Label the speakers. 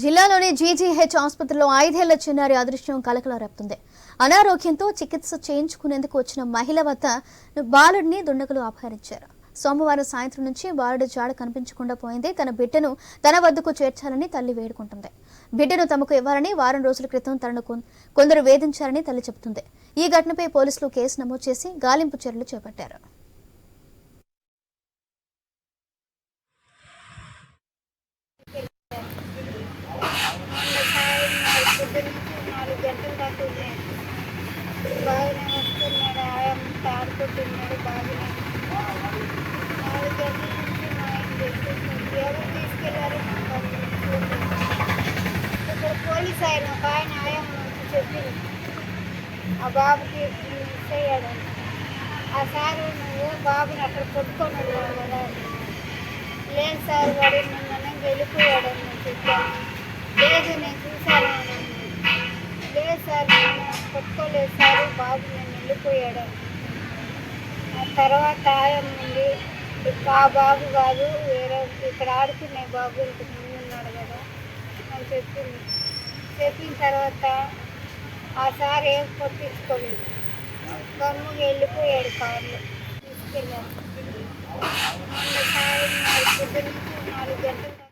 Speaker 1: జిల్లాలోని జీజీహెచ్ ఆసుపత్రిలో ఐదేళ్ళ చిన్నారి అదృశ్యం కలకల రేపుతుంది అనారోగ్యంతో చికిత్స చేయించుకునేందుకు వచ్చిన మహిళ వద్ద బాలుడిని దుండగులు అపహరించారు. సోమవారం సాయంత్రం నుంచి బాలుడి జాడ కనిపించకుండా పోయింది. తన బిడ్డను తన వద్దకు చేర్చాలని తల్లి వేడుకుంటుంది. బిడ్డను తమకు ఇవ్వాలని వారం రోజుల క్రితం తనను కొందరు వేధించారని తల్లి చెబుతుంది. ఈ ఘటనపై పోలీసులు కేసు నమోదు చేసి గాలింపు చర్యలు చేపట్టారు
Speaker 2: మొన్న సాయం పొద్దున్న నుంచి నాలుగు గంటల దాకా బాగానే వస్తున్నాడు. ఆయమ్మ ఆడుకుంటున్నాడు బాగానే నాలుగు గంటల నుంచి మా ఆయన తెచ్చేసింది ఎవరు తీసుకెళ్ళారు ఇక్కడ పోలీస్ ఆయన ఒక ఆయన ఆయమ్మ చెప్పింది ఆ బాబుకి మిస్ అయ్యాడని ఆ సారు నువ్వు బాబుని అక్కడ కొట్టుకొని ఉన్నావు కదా. లేదు సార్ వాడు నిన్న వెళ్ళిపోయాడని నేను చెప్పాను లేదు నేను చూశాను అని అన్నాడు. లేదు సార్ నేను సార్ బాబు నేను వెళ్ళిపోయాడు. ఆ తర్వాత ఆయమ్మంది నుండి ఆ బాబు కాదు వేరే ఇక్కడ ఆడుకునే బాబు ఇంతకు ముందు ఉన్నాడు కదా అని చెప్పింది. చెప్పిన తర్వాత ఆ సార్ ఏం కొట్టించుకోలేదు. గమ్ముగా వెళ్ళిపోయాడు కార్లో. తీసుకెళ్ళాను మొన్న సాయం నాలుగు గంటలు